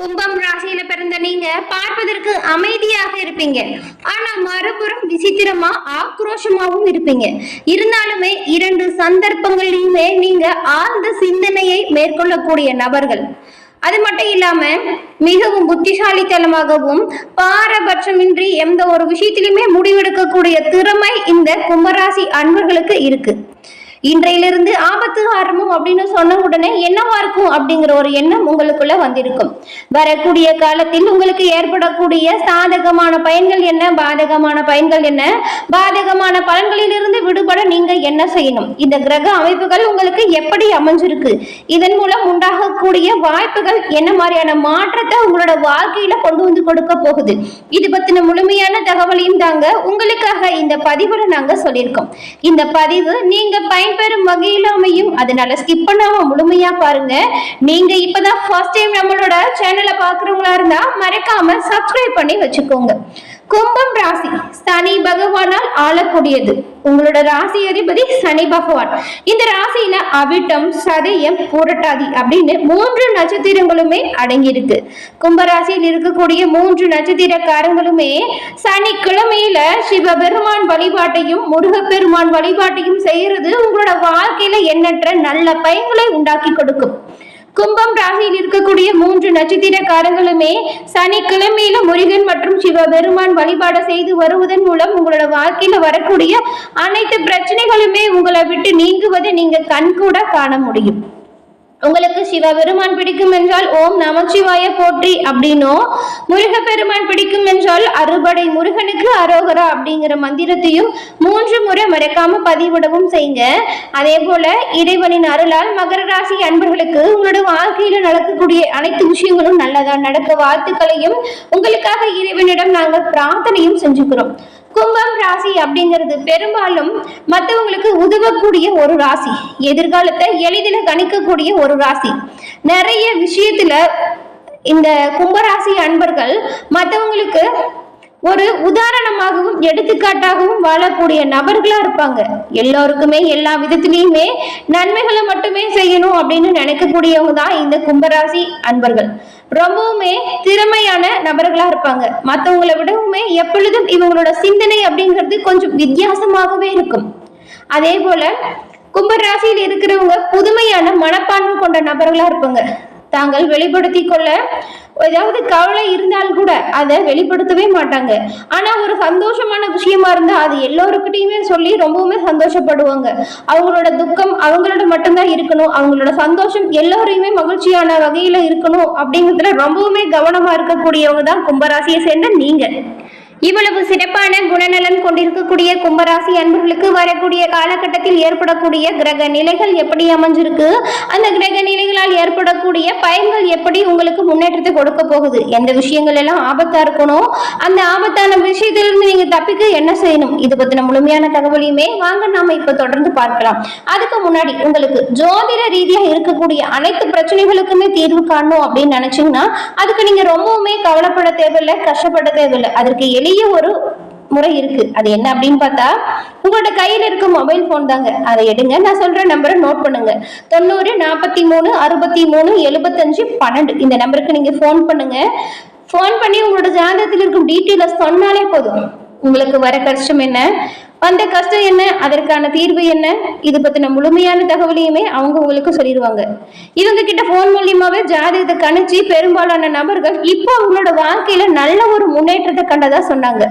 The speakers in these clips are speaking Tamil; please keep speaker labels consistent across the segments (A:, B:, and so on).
A: கும்பம் ராசியில பிறந்த நீங்க பார்ப்பதற்கு அமைதியாக இருப்பீங்க. ஆனா மறுபுறம் விசித்திரமா ஆக்ரோஷமாவும் இருப்பீங்க. இருந்தாலுமே இரண்டு சந்தர்ப்பங்களிலுமே நீங்க ஆழ்ந்த சிந்தனையை மேற்கொள்ளக்கூடிய நபர்கள். அது மட்டும் இல்லாம மிகவும் புத்திசாலித்தனமாகவும் பாரபட்சமின்றி எந்த ஒரு விஷயத்திலுமே முடிவெடுக்கக்கூடிய திறமை இந்த கும்பராசி அன்பர்களுக்கு இருக்கு. இன்றையிலிருந்து ஆபத்து ஆரம்பம் அப்படின்னு சொன்ன உடனே என்னவா இருக்கும் அப்படிங்கிற ஒரு எண்ணம் உங்களுக்குள்ள வந்திருக்கும். வரக்கூடிய காலத்தில் உங்களுக்கு ஏற்படக்கூடிய சாதகமான பயன்கள் என்ன? பாதகமான பயன்கள் என்ன? பாதகமான பலன்களிலிருந்து விடுபட நீங்க என்ன செய்யணும்? இந்த கிரக அமைப்புகள் உங்களுக்கு எப்படி அமைஞ்சிருக்கு? இதன் மூலம் உண்டாகக்கூடிய வாய்ப்புகள் என்ன மாதிரியான மாற்றத்தை உங்களோட வாழ்க்கையில கொண்டு வந்து கொடுக்க போகுது? இது பத்தின முழுமையான தகவலையும் தாங்க உங்களுக்காக இந்த பதிவுல நாங்க சொல்லியிருக்கோம். இந்த பதிவு நீங்க பயன்பெறும் வகையில் அமையும். அதனால ஸ்கிப் பண்ணாம முழுமையா பாருங்க. நீங்க இப்பதான் ஃபர்ஸ்ட் டைம் நம்மளோட சேனலை பாக்குறவங்களா இருந்தா மறக்காம சப்ஸ்கிரைப் பண்ணி வச்சுக்கோங்க. கும்பம் ராசி. சனி பகவானால் ஆளக்கூடியது. உங்களோட ராசி அதிபதி சனி பகவான். இந்த ராசியில அவிட்டம் சதயம் புரட்டாதி அப்படின்னு மூன்று நட்சத்திரங்களுமே அடங்கியிருக்கு. கும்பராசியில் இருக்கக்கூடிய மூன்று நட்சத்திரக்காரங்களுமே சனிக்கிழமையில சிவபெருமான் வழிபாட்டையும் முருகப்பெருமான் வழிபாட்டையும் செய்யறது உங்களோட வாழ்க்கையில எண்ணற்ற நல்ல பயன்களை உண்டாக்கி கொடுக்கும். கும்பம் ராசியில் இருக்கக்கூடிய மூன்று நட்சத்திரக்காரங்களுமே சனிக்கிழமையில முருகன் மற்றும் சிவபெருமான் வழிபாடு செய்து வருவதன் மூலம் உங்களோட வாழ்க்கையில வரக்கூடிய அனைத்து பிரச்சனைகளுமே உங்களை விட்டு நீங்குவதை நீங்க கண்கூட காண முடியும். உங்களுக்கு சிவபெருமான் பிடிக்கும் என்றால் ஓம் நமச்சிவாய போற்றி அப்படின்னும் முருகப்பெருமான் பிடிக்கும் என்றால் அறுபடை முருகனுக்கு அரோகரா அப்படிங்கிற மந்திரத்தையும் மூன்று முறை மறக்காம பதிவிடவும் செய்யுங்க. அதே போல இறைவனின் அருளால் மகர ராசி அன்பர்களுக்கு உங்களோட வாழ்க்கையில நடக்கக்கூடிய அனைத்து விஷயங்களும் நல்லதா நடக்க வாழ்த்துக்களையும் உங்களுக்காக இறைவனிடம் நாங்கள் பிரார்த்தனையும் செஞ்சுக்கிறோம். கும்பம் ராசி அப்படிங்கிறது பெரும்பாலும் மற்றவங்களுக்கு உதவக்கூடிய ஒரு ராசி. எதிர்காலத்தை எளிதில் கணிக்கக்கூடிய ஒரு ராசி. நிறைய விஷயத்துல இந்த கும்பராசி அன்பர்கள் மற்றவங்களுக்கு ஒரு உதாரணமாகவும் எடுத்துக்காட்டாகவும் வாழக்கூடிய நபர்களா இருப்பாங்க. எல்லோருக்குமே எல்லா விதத்திலையுமே நன்மைகளை மட்டுமே செய்யணும் அப்படின்னு நினைக்கக்கூடியவங்க தான் இந்த கும்பராசி அன்பர்கள். ரொம்பவுமே திறமையான நபர்களா இருப்பாங்க. மற்றவங்களை விடவுமே எப்பொழுதும் இவங்களோட சிந்தனை அப்படிங்கிறது கொஞ்சம் வித்தியாசமாகவே இருக்கும். அதே போல கும்பராசியில் இருக்கிறவங்க புதுமையான மனப்பான்மை கொண்ட நபர்களா இருப்பாங்க. தாங்கள் வெளிப்படுத்தி கொள்ள ஏதாவது கவலை இருந்தால் கூட அதை வெளிப்படுத்தவே மாட்டாங்க. ஆனா ஒரு சந்தோஷமான விஷயமா இருந்தா அது எல்லோருக்கிட்டையுமே சொல்லி ரொம்பவுமே சந்தோஷப்படுவாங்க. அவங்களோட துக்கம் அவங்களோட மட்டும்தான் இருக்கணும். அவங்களோட சந்தோஷம் எல்லோரையுமே மகிழ்ச்சியான வகையில இருக்கணும் அப்படிங்கிறதுல ரொம்பவுமே கவனமா இருக்கக்கூடியவங்க தான் கும்பராசியை சேர்ந்த நீங்க. இவ்வளவு சிறப்பான குணநலன் கொண்டிருக்கக்கூடிய கும்பராசி அன்பர்களுக்கு வரக்கூடிய காலகட்டத்தில் ஏற்படக்கூடிய கிரக நிலைகள் எப்படி அமைஞ்சிருக்கு? அந்த கிரக நிலைகளால் ஏற்படக்கூடிய பயன்கள் எப்படி உங்களுக்கு முன்னேற்றத்தை கொடுக்க போகுது? எந்த விஷயங்கள் எல்லாம் ஆபத்தா இருக்கணும்? அந்த ஆபத்தான விஷயத்திலிருந்து நீங்க தப்பிக்க என்ன செய்யணும்? இது பத்தின முழுமையான தகவலையுமே வாங்க நாம இப்ப தொடர்ந்து பார்க்கலாம். அதுக்கு முன்னாடி உங்களுக்கு ஜோதிட ரீதியா இருக்கக்கூடிய அனைத்து பிரச்சனைகளுக்குமே தீர்வு காணணும் அப்படின்னு நினைச்சீங்கன்னா அதுக்கு நீங்க ரொம்பவுமே கவலைப்பட தேவையில்லை கஷ்டப்பட தேவையில்லை. அதற்கு எளிய ஒரு முறை இருக்கு. அது என்ன அப்படின்னு பார்த்தா உங்களோட கையில இருக்க மொபைல் போன் தாங்க. அதை எடுங்க. நான் சொல்ற நம்பரை நோட் பண்ணுங்க. தொண்ணூறு நாற்பத்தி மூணு அறுபத்தி மூணு எழுபத்தஞ்சு பன்னெண்டு. இந்த நம்பருக்கு நீங்க ஃபோன் பண்ணுங்க. ஃபோன் பண்ணி உங்களோட ஜாதகத்தில் இருக்கும் டீட்டெயிலை சொன்னாலே போதும். உங்களுக்கு வர கஷ்டம் என்ன? வந்த கஷ்டம் என்ன? அதற்கான தீர்வு என்ன? இது பத்தின முழுமையான தகவலையுமே அவங்க உங்களுக்கு சொல்லிடுவாங்க. இவங்க கிட்ட போன் மூலியமாவே ஜாதகத்தை கணிச்சு பெரும்பாலான நபர்கள் இப்போ அவங்களோட வாழ்க்கையில நல்ல ஒரு முன்னேற்றத்தை கண்டதா சொன்னாங்க.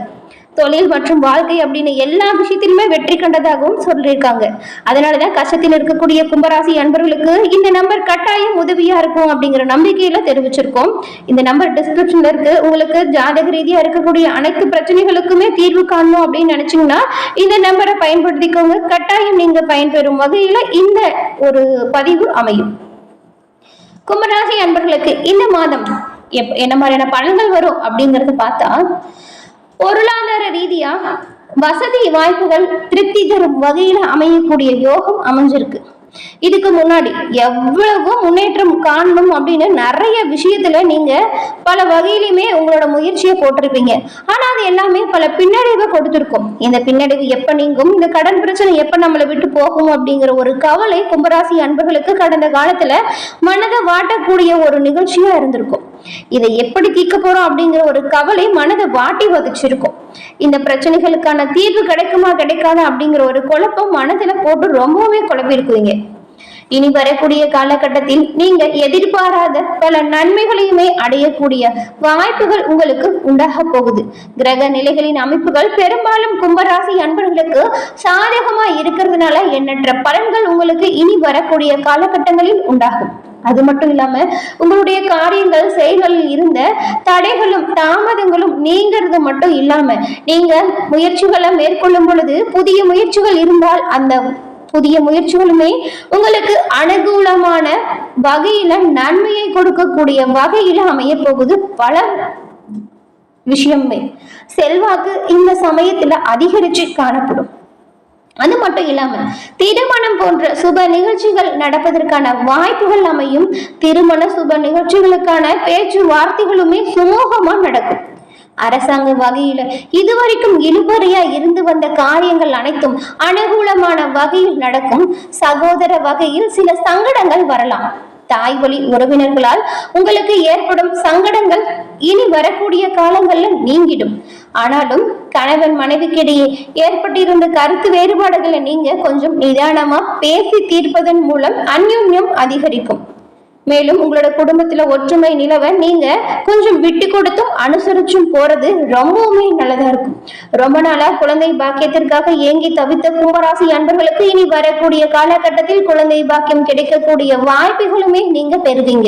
A: தொழில் மற்றும் வாழ்க்கை அப்படின்னு எல்லா விஷயத்திலுமே வெற்றி கண்டதாகவும் சொல்லியிருக்காங்க. அதனாலதான் கஷ்டத்தில் இருக்கக்கூடிய கும்பராசி அன்பர்களுக்கு இந்த நம்பர் கட்டாயம் உதவியா இருக்கும் அப்படிங்கிற நம்பிக்கையில தெரிவிச்சிருக்கோம். இந்த நம்பர் டிஸ்கிரிப்ஷன்ல இருக்கு. உங்களுக்கு ஜாதக ரீதியா இருக்கக்கூடிய அனைத்து பிரச்சனைகளுக்குமே தீர்வு காணணும் அப்படின்னு நினைச்சீங்கன்னா இந்த நம்பரை பயன்படுத்திக்கோங்க. கட்டாயம் நீங்க பயன்பெறும் வகையில இந்த ஒரு பதிவு அமையும். கும்பராசி அன்பர்களுக்கு இந்த மாதம் எப் என்ன மாதிரியான பலன்கள் வரும் அப்படிங்கறத பார்த்தா பொருளாதார ரீதியா வசதி வாய்ப்புகள் திருப்தி தரும் வகையில அமையக்கூடிய யோகம் அமைஞ்சிருக்கு. இதுக்கு முன்னாடி எவ்வளவு முன்னேற்றம் காணணும் அப்படின்னு நிறைய விஷயத்துல நீங்க பல வகையிலுமே உங்களோட முயற்சியை போட்டிருப்பீங்க. ஆனா அது எல்லாமே பல பின்னடைவை கொடுத்திருக்கும். இந்த பின்னடைவு எப்ப நீங்கும் இந்த கடன் பிரச்சனை எப்ப நம்மளை விட்டு போகும் அப்படிங்கிற ஒரு கவலை கும்பராசி அன்பர்களுக்கு கடந்த காலத்துல மனதை வாட்டக்கூடிய ஒரு நிகழ்ச்சியா இருந்திருக்கும். இதை எப்படி தீர்க்க போறோம் அப்படிங்கிற ஒரு கவலை மனதை வாட்டி வதச்சிருக்கும். இந்த பிரச்சனைகளுக்கான தீர்வு கிடைக்குமா கிடைக்காதா அப்படிங்கிற ஒரு குழப்பம் மனதுல போட்டு ரொம்பவே குழப்பிருக்குவீங்க இனி வரக்கூடிய காலகட்டத்தில் நீங்க எதிர்பாராத பல நன்மைகளையுமே அடையக்கூடிய வாய்ப்புகள் உங்களுக்கு உண்டாக போகுது. கிரக நிலைகளின் அமைப்புகள் பெரும்பாலும் கும்பராசி அன்பர்களுக்கு சாதகமா இருக்கிறதுனால எண்ணற்ற பலன்கள் உங்களுக்கு இனி வரக்கூடிய காலகட்டங்களில் உண்டாகும். அது மட்டும் இல்லாம உங்களுடைய காரியங்கள் செயல்களில் இருந்த தடைகளும் தாமதங்களும் நீங்கிறது மட்டும் இல்லாம நீங்க முயற்சிகளை மேற்கொள்ளும் பொழுது புதிய முயற்சிகள் இருந்தால் அந்த புதிய முயற்சிகளுமே உங்களுக்கு அனுகூலமான வகையில நன்மையை கொடுக்கக்கூடிய வகையில அமைய போகுது. பல விஷயமே. செல்வாக்கு இந்த சமயத்துல அதிகரிச்சு காணப்படும். அது மட்டும் இல்லாம திருமணம் போன்ற சுப நிகழ்ச்சிகள் நடப்பதற்கான வாய்ப்புகள் அமையும். திருமண சுப நிகழ்ச்சிகளுக்கான பேச்சுவார்த்தைகளுமே சுமூகமா நடக்கும். அரசாங்க வகையில இதுவரைக்கும் இழுபறியா இருந்து வந்த காரியங்கள் அனைத்தும் அனுகூலமான வகையில் நடக்கும். சகோதர வகையில் சில சங்கடங்கள் வரலாம். தாய் வழி உறவினர்களால் உங்களுக்கு ஏற்படும் சங்கடங்கள் இனி வரக்கூடிய காலங்கள்ல நீங்கிடும். ஆனாலும் கணவன் மனைவிக்கிடையே ஏற்பட்டிருந்த கருத்து வேறுபாடுகளை நீங்க கொஞ்சம் நிதானமா பேசி தீர்ப்பதன் மூலம் அந்யோன்யம் அதிகரிக்கும். மேலும் உங்களோட குடும்பத்துல ஒற்றுமை நிலவ நீங்க கொஞ்சம் விட்டு கொடுத்தும் அனுசரிச்சும் போறது ரொம்பவுமே நல்லதா இருக்கும். ரொம்ப நாளா குழந்தை பாக்கியத்திற்காக ஏங்கி தவித்த கும்பராசி அன்பர்களுக்கு இனி வரக்கூடிய காலகட்டத்தில் குழந்தை பாக்கியம் கிடைக்கக்கூடிய வாய்ப்புகளுமே நீங்க பெறுவீங்க.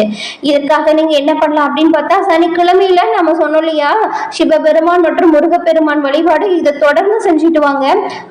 A: இதற்காக நீங்க என்ன பண்ணலாம் அப்படின்னு பார்த்தா சனிக்கிழமையில நம்ம சொன்னோம் இல்லையா சிவபெருமான் மற்றும் முருகப்பெருமான் வழிபாடு இதை தொடர்ந்து செஞ்சுட்டு வாங்க.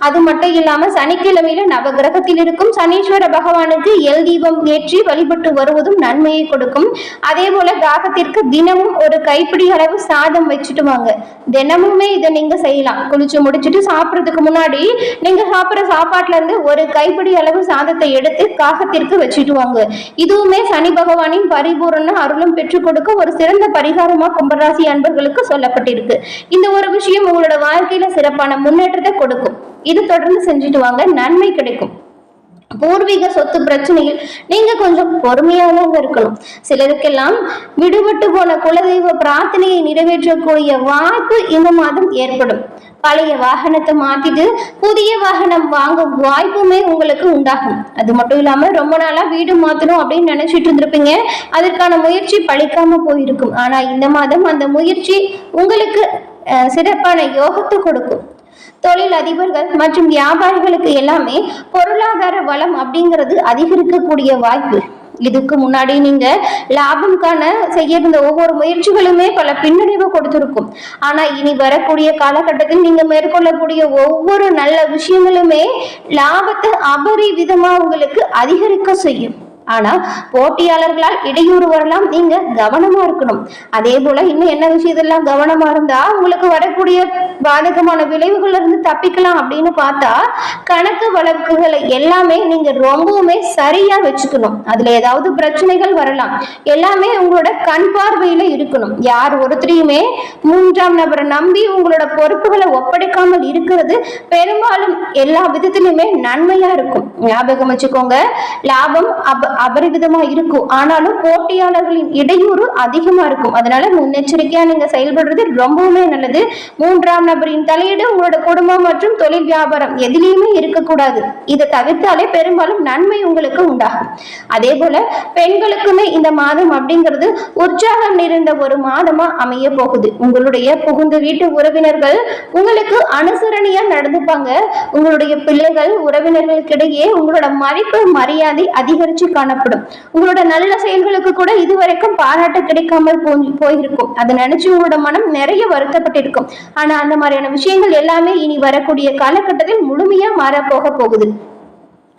A: அது மட்டும் இல்லாம சனிக்கிழமையில நவகிரகத்தில் இருக்கும் சனீஸ்வர பகவானுக்கு எல் தீபம் ஏற்றி வழிபட்டு வருவதும் நன்மையை கொடுக்கும். அதே போல தாகத்திற்கு தினமும் ஒரு கைப்பிடி அளவு சாதம் வச்சுட்டு வாங்க. தினமுமே இதை நீங்க செய்யலாம். குளிச்சு முடிச்சுட்டு சாப்பிட்றதுக்கு முன்னாடி நீங்க சாப்பிட்ற சாப்பாட்டுல இருந்து ஒரு கைப்பிடி அளவு சாதத்தை எடுத்து காகத்திற்கு வச்சுட்டு வாங்க. இதுவுமே சனி பகவானின் பரிபூரண அருளும் பெற்றுக் கொடுக்க ஒரு சிறந்த பரிகாரமா கும்பராசி அன்பர்களுக்கு சொல்லப்பட்டிருக்கு. இந்த ஒரு விஷயம் உங்களோட வாழ்க்கையில சிறப்பான முன்னேற்றத்தை கொடுக்கும். இது தொடர்ந்து செஞ்சுட்டு வாங்க. நன்மை கிடைக்கும். பூர்வீக சொத்து பிரச்சனையில் நீங்க கொஞ்சம் பொறுமையாகவும் இருக்கணும். சிலருக்கெல்லாம் விடுபட்டு போன குலதெய்வ பிரார்த்தனையை நிறைவேற்றக்கூடிய வாய்ப்பு இந்த மாதம் ஏற்படும். பழைய வாகனத்தை மாத்திட்டு புதிய வாகனம் வாங்கும் வாய்ப்புமே உங்களுக்கு உண்டாகும். அது மட்டும் இல்லாம ரொம்ப நாளா வீடு மாத்தணும் அப்படின்னு நினைச்சிட்டு இருந்திருப்பீங்க. அதற்கான முயற்சி பழிக்காம போயிருக்கும். ஆனா இந்த மாதம் அந்த முயற்சி உங்களுக்கு சிறப்பான யோகத்தை கொடுக்கும். தொழில் அதிபர்கள் மற்றும் வியாபாரிகளுக்கு எல்லாமே பொருளாதார வளம் அப்படிங்கிறது அதிகரிக்கக்கூடிய வாய்ப்பு. இதுக்கு முன்னாடி நீங்க லாபம்கான செய்ய இருந்த ஒவ்வொரு முயற்சிகளுமே பல பின்னடைவை கொடுத்திருக்கும். ஆனா இனி வரக்கூடிய காலகட்டத்தில் நீங்க மேற்கொள்ளக்கூடிய ஒவ்வொரு நல்ல விஷயங்களுமே லாபத்தை அபரிவிதமா உங்களுக்கு அதிகரிக்க செய்யும். ஆனா போட்டியாளர்களால் இடையூறு வரலாம் நீங்க கவனமா இருக்கணும். அதே போல இன்னும் என்ன விஷயத்தெல்லாம் கவனமா இருந்தா உங்களுக்கு வரக்கூடிய பாதகமான விளைவுகள்ல இருந்து தப்பிக்கலாம் அப்படின்னு பார்த்தா கணக்கு வழக்குகளை எல்லாமே நீங்க ரொம்பவுமே சரியா வச்சுக்கணும். அதுல ஏதாவது பிரச்சனைகள் வரலாம். எல்லாமே உங்களோட கண் பார்வையில இருக்கணும். யார் ஒருத்தரையுமே மூன்றாம் நபரை நம்பி உங்களோட பொறுப்புகளை ஒப்படைக்காமல் இருக்கிறது பெரும்பாலும் எல்லா விதத்திலுமே நன்மையா இருக்கும். ஞாபகம் வச்சுக்கோங்க. லாபம் அப அபரிவிதமா இருக்கும். ஆனாலும் போட்டியாளர்களின் இடையூறு அதிகமா இருக்கும். அதனால முன்னெச்சரிக்கையா நீங்க செயல்படுறது ரொம்பவுமே நல்லது. மூன்றாம் நபரின் தலையீடு உங்களோட குடும்பம் மற்றும் தொழில் வியாபாரம் எதிலையுமே இருக்கக்கூடாது. இதை தவிர்த்தாலே பெரும்பாலும் நன்மை உங்களுக்கு உண்டாகும். அதே போல பெண்களுக்குமே இந்த மாதம் அப்படிங்கிறது உற்சாகம் நிறைந்த ஒரு மாதமா அமைய போகுது. உங்களுடைய புகுந்த வீட்டு உறவினர்கள் உங்களுக்கு அனுசரணையா நடந்துப்பாங்க. உங்களுடைய பிள்ளைகள் உறவினர்களுக்கிடையே உங்களோட மதிப்பு மரியாதை அதிகரிச்சு காணப்படும். உங்களோட நல்ல செயல்களுக்கு கூட இதுவரைக்கும் பாராட்டு கிடைக்காமல் போயிருக்கும். அதை நினைச்சு உங்களோட மனம் நிறைய வருத்தப்பட்டிருக்கும். ஆனா அந்த மாதிரியான விஷயங்கள் எல்லாமே இனி வரக்கூடிய காலகட்டத்தில் முழுமையா மாறப்போக போகுது.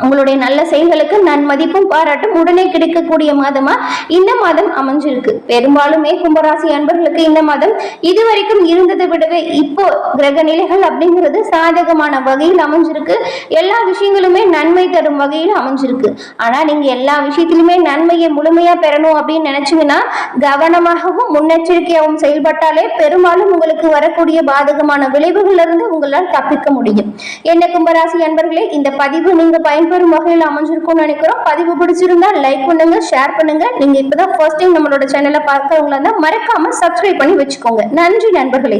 A: உங்களுடைய நல்ல செயல்களுக்கு நன்மதிப்பும் பாராட்டும் உடனே கிடைக்கக்கூடிய மாதமா இந்த மாதம் அமைஞ்சிருக்கு. பெரும்பாலுமே கும்பராசி அன்பர்களுக்கு இந்த மாதம் இதுவரைக்கும் இருந்ததை விடவே இப்போ கிரக நிலைகள் அப்படிங்கிறது சாதகமான வகையில் அமைஞ்சிருக்கு. எல்லா விஷயங்களுமே நன்மை தரும் வகையில் அமைஞ்சிருக்கு. ஆனா நீங்க எல்லா விஷயத்திலுமே நன்மையை முழுமையா பெறணும் அப்படின்னு நினைச்சீங்கன்னா கவனமாகவும் முன்னெச்சரிக்கையாகவும் செயல்பட்டாலே பெரும்பாலும் உங்களுக்கு வரக்கூடிய பாதகமான விளைவுகளிலிருந்து உங்களால் தப்பிக்க முடியும். என்ன கும்பராசி அன்பர்களே இந்த பதிவு நீங்க பயன்பெறும் வகையில் அமைஞ்சிருக்கும்னு நினைக்கிறோம். பதிவு பிடிச்சிருந்தா லைக் பண்ணுங்க ஷேர் பண்ணுங்க. நீங்க இப்பதான் ஃபர்ஸ்ட் டைம் நம்மளோட சேனலை பார்க்கறவங்களா இருந்தா மறக்காம சப்ஸ்கிரைப் பண்ணி வச்சுக்கோங்க. நன்றி நண்பர்களே.